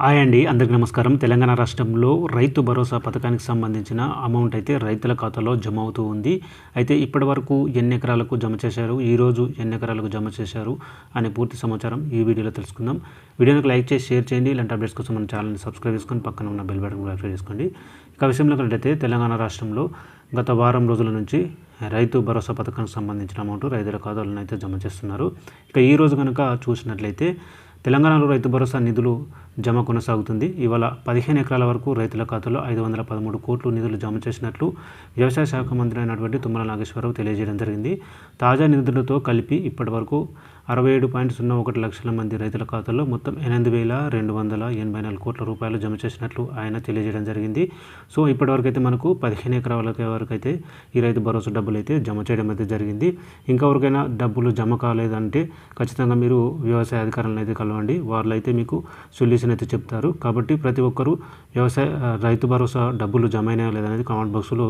Hi అండి అందరికీ నమస్కారం. తెలంగాణ రాష్ట్రంలో రైతు భరోసా పథకానికి సంబంధించిన అమౌంట్ అయితే రైతుల ఖాతాలో జమ అవుతూ ఉంది. అయితే ఇప్పటి వరకు ఎన్ని ఎకరాలకు జమ చేశారు? ఈరోజు ఎన్ని ఎకరాలకు జమ చేశారు? అనే పూర్తి సమాచారం ఈ వీడియోలో తెలుసుకుందాం. వీడియోకి లైక్ చేసి షేర్ చేయండి. ఇలాంటి అప్డేట్స్ కోసం మన ఛానల్ని సబ్స్క్రైబ్ చేసుకొని పక్కన ఉన్న బెల్ బటన్ కూడా యాక్టివేట్ చేసుకోండి. ఇక విషయంలో అయితే తెలంగాణ రాష్ట్రంలో గత వారం రోజుల నుంచి రైతు భరోసా పథకానికి సంబంధించిన అమౌంట్ రైతుల ఖాతాలను అయితే జమ చేస్తున్నారు. ఇక ఈ రోజు కనుక చూసినట్లయితే తెలంగాణలో రైతు భరోసా నిధులు జమ కొనసాగుతుంది. ఇవాళ పదిహేను ఎకరాల వరకు రైతుల ఖాతాలో ఐదు వందల పదమూడు కోట్లు నిధులు జమ చేసినట్లు వ్యవసాయ శాఖ మంత్రి అయినటువంటి తుమ్మల నాగేశ్వరరావు తెలియజేయడం జరిగింది. తాజా నిధులతో కలిపి ఇప్పటి వరకు అరవై ఏడు పాయింట్ సున్నా ఒకటి లక్షల మంది రైతుల ఖాతాలో మొత్తం ఎనిమిది వేల రెండు వందల ఎనభై నాలుగు కోట్ల రూపాయలు జమ చేసినట్లు ఆయన తెలియజేయడం జరిగింది. సో ఇప్పటివరకు అయితే మనకు పదిహేను ఎకరాల వరకు అయితే ఈ రైతు భరోసా డబ్బులు అయితే జమ చేయడం అయితే జరిగింది. ఇంకా ఎవరికైనా డబ్బులు జమ కాలేదంటే ఖచ్చితంగా మీరు వ్యవసాయ అధికారులను అయితే కలవండి. వాళ్ళు అయితే మీకు సొల్యూషన్ అయితే చెప్తారు. కాబట్టి ప్రతి ఒక్కరూ వ్యవసాయ రైతు భరోసా డబ్బులు జమ అయినా లేదనేది కామెంట్ బాక్స్లో